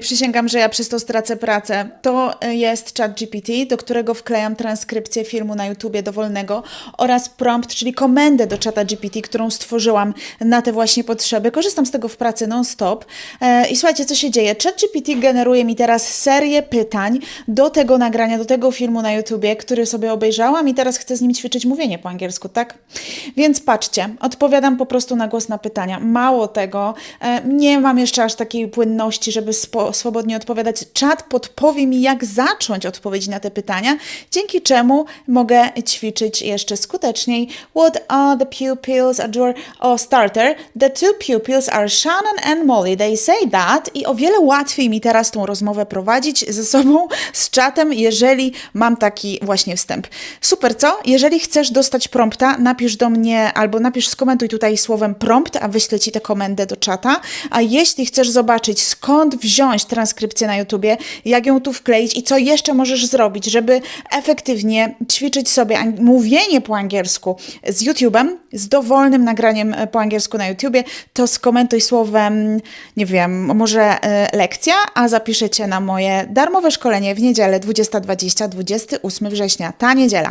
Przysięgam, że ja przez to stracę pracę. To y, jest ChatGPT, do którego wklejam transkrypcję filmu na YouTubie dowolnego oraz prompt, czyli komendę do czata GPT, którą stworzyłam na te właśnie potrzeby. Korzystam z tego w pracy non-stop. E, I słuchajcie, co się dzieje? ChatGPT generuje mi teraz serię pytań do tego nagrania, do tego filmu na YouTubie, który sobie obejrzałam i teraz chcę z nim ćwiczyć mówienie po angielsku, tak? Więc patrzcie, odpowiadam po prostu na głos na pytania. Mało tego, e, nie mam jeszcze aż takiej płynności, żeby spo, swobodnie odpowiadać. Czat podpowie mi, jak zacząć odpowiedzi na te pytania, dzięki czemu mogę ćwiczyć jeszcze skuteczniej. What are the pupils adore? O, starter. The two pupils are Shannon and Molly. They say that. I o wiele łatwiej mi teraz tą rozmowę prowadzić ze sobą, z czatem, jeżeli mam taki właśnie wstęp. Super, co? Jeżeli chcesz dostać prompta, napisz do mnie albo napisz, skomentuj tutaj słowem prompt, a wyślę ci tę komendę do czata. A jeśli chcesz zobaczyć, skąd wziąć transkrypcję na YouTubie, jak ją tu wkleić i co jeszcze możesz zrobić, żeby efektywnie ćwiczyć sobie mówienie po angielsku z YouTube'em, z dowolnym nagraniem e, po angielsku na YouTubie, to skomentuj słowem, nie wiem, może e, lekcja, a zapiszę cię na moje darmowe szkolenie w niedzielę 20.20, 28 września. Ta niedziela.